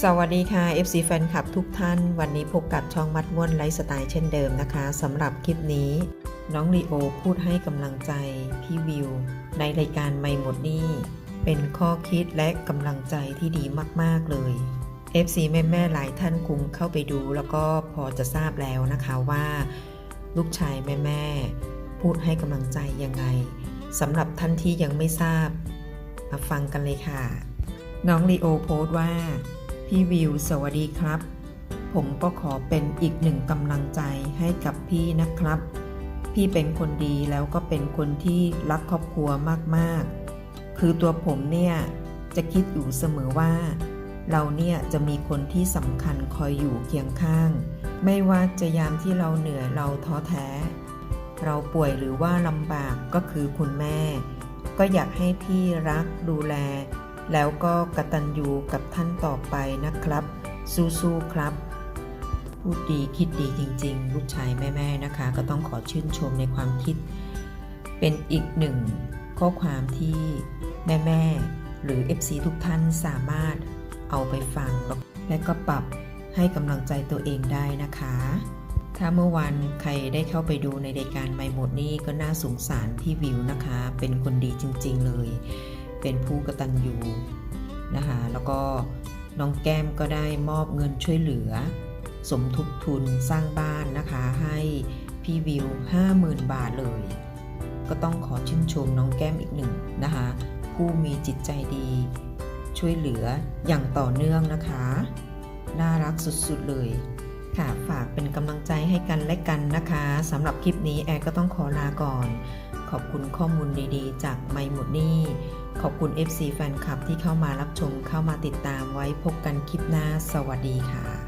สวัสดีค่ะ FC แฟนคลับทุกท่าน วันนี้พบกับช่องมัดม่วนไลฟ์สไตล์เช่นเดิมนะคะสำหรับคลิปนี้ น้องลีโอพูดให้กำลังใจพี่วิว ในรายการไม่หมดนี่เป็นข้อคิดและกำลังใจที่ดีมาก ๆ เลย FC แม่ๆหลายท่านคงเข้าไปดู แล้วก็พอจะทราบแล้วนะคะว่า ลูกชายแม่ๆพูดให้กำลังใจยังไงสำหรับท่านที่ยังไม่ทราบ มาฟังกันเลยค่ะ น้องลีโอโพสต์ว่า พี่วิวสวัสดีครับ ผมก็ขอเป็นอีกหนึ่งกำลังใจให้กับพี่นะครับ พี่เป็นคนดีแล้วก็เป็นคนที่รักครอบครัวมากๆ คือตัวผมเนี่ยจะคิดอยู่เสมอว่า เราเนี่ยจะมีคนที่สำคัญคอยอยู่เคียงข้าง ไม่ว่าจะยามที่เราเหนื่อยเราท้อแท้ เราป่วยหรือว่าลำบากก็คือคุณแม่ ก็อยากให้พี่รักดูแล แล้วก็กตัญญูกับท่านต่อไปนะครับ สู้ๆครับ พูดดีคิดดีจริงๆ ลูกชายแม่ๆนะคะ ก็ต้องขอชื่นชมในความคิด เป็นอีกหนึ่งข้อความที่แม่ๆหรือ FC ทุกท่านสามารถเอาไปฟัง และก็ปรับให้กำลังใจตัวเองได้นะคะ ถ้าเมื่อวันใครได้เข้าไปดูในรายการไม่หมดนี่ก็น่าสงสารพี่วิวนะคะ เป็นคนดีจริง ๆ เลย เป็นผู้กตัญญูนะคะแล้วก็น้องแก้มก็ได้มอบเงินช่วยเหลือ สมทบทุนสร้างบ้านนะคะให้พี่วิว 50,000 บาทเลย ก็ต้องขอชื่นชมน้องแก้มอีกหนึ่งนะคะผู้มีจิตใจดี ช่วยเหลืออย่างต่อเนื่องนะคะ น่ารักสุดๆเลยค่ะฝากเป็นกำลังใจให้กันและกันนะคะสำหรับคลิปนี้แอร์ก็ต้องขอลาก่อน ขอบคุณข้อมูลดีๆ จากไม่หมดนี่ขอบคุณ FC แฟนคลับที่เข้ามารับชมเข้ามาติดตามไว้พบกันคลิปหน้า สวัสดีค่ะ